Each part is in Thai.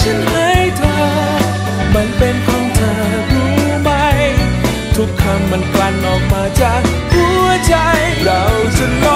ฉันให้เธอ มันเป็นของเธอรู้ไหม ทุกคำมันกลั่นออกมาจากหัวใจ เราจะล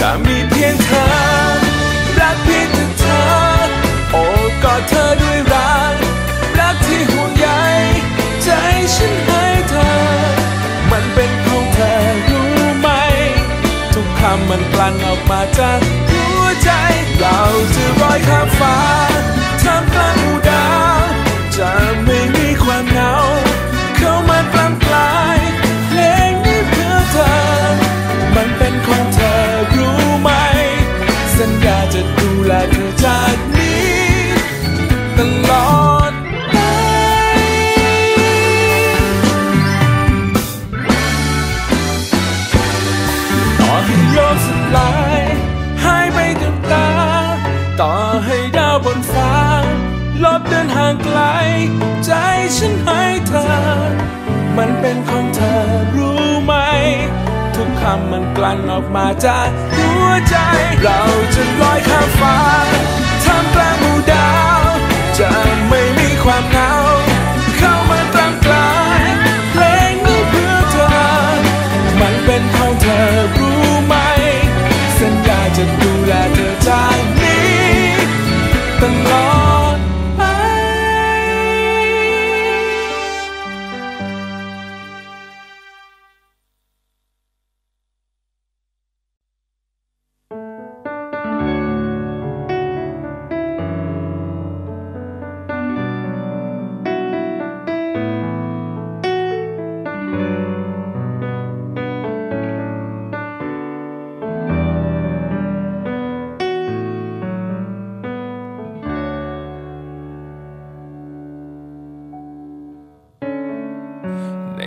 จะมีเพียงเธอ รักเพียงแต่เธอ โอบกอดเธอด้วยรัก รักที่ห่วงใยใจฉันให้เธอ มันเป็นของเธอรู้ไหม ทุกคำมันกลั่นออกมาจาก ใจฉันให้เธอ มันเป็นของเธอรู้ไหม ทุกคำมันกลั่นออกมาจากหัวใจ เราจะลอยข้ามฟ้าท่ามกลางหมู่ดาว จะไม่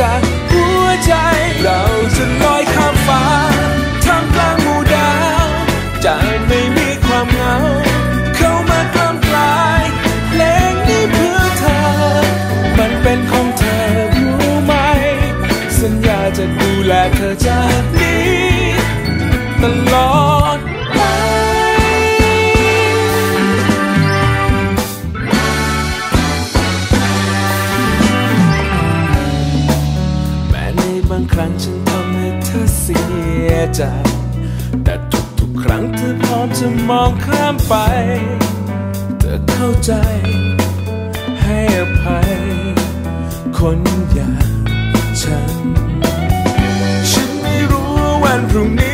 จากหัวใจ เราจะลอยข้ามฟ้าท่ามกลางหมู่ดาวจะไม่มีความเหงา เข้ามากล้ำกลายเพลงนี้เพื่อเธอ มันเป็นของเธอรู้ไหม สัญญาจะดูแลเธอจากนี้ ตลอด ใจ แต่ทุกๆครั้งเธอพร้อมจะมองข้ามไป เธอเข้าใจ ให้อภัย คนอย่างฉัน ฉันไม่รู้ว่าวันพรุ่งนี้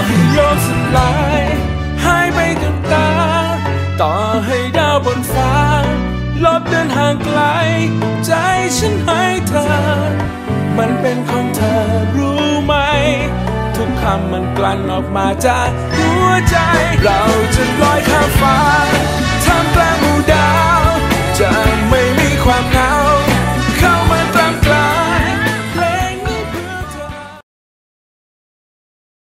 ต่อให้โลกสลายหายไปกับตา ต่อให้ดาวบนฟ้า ลบเดินห่างไกล ใจฉันให้เธอ มันเป็นของเธอรู้ไหม ทุกคำมันกลั่นออกมาจากหัวใจ เราจะลอยข้ามฟ้าท่ามกลางหมู่ดาวจะ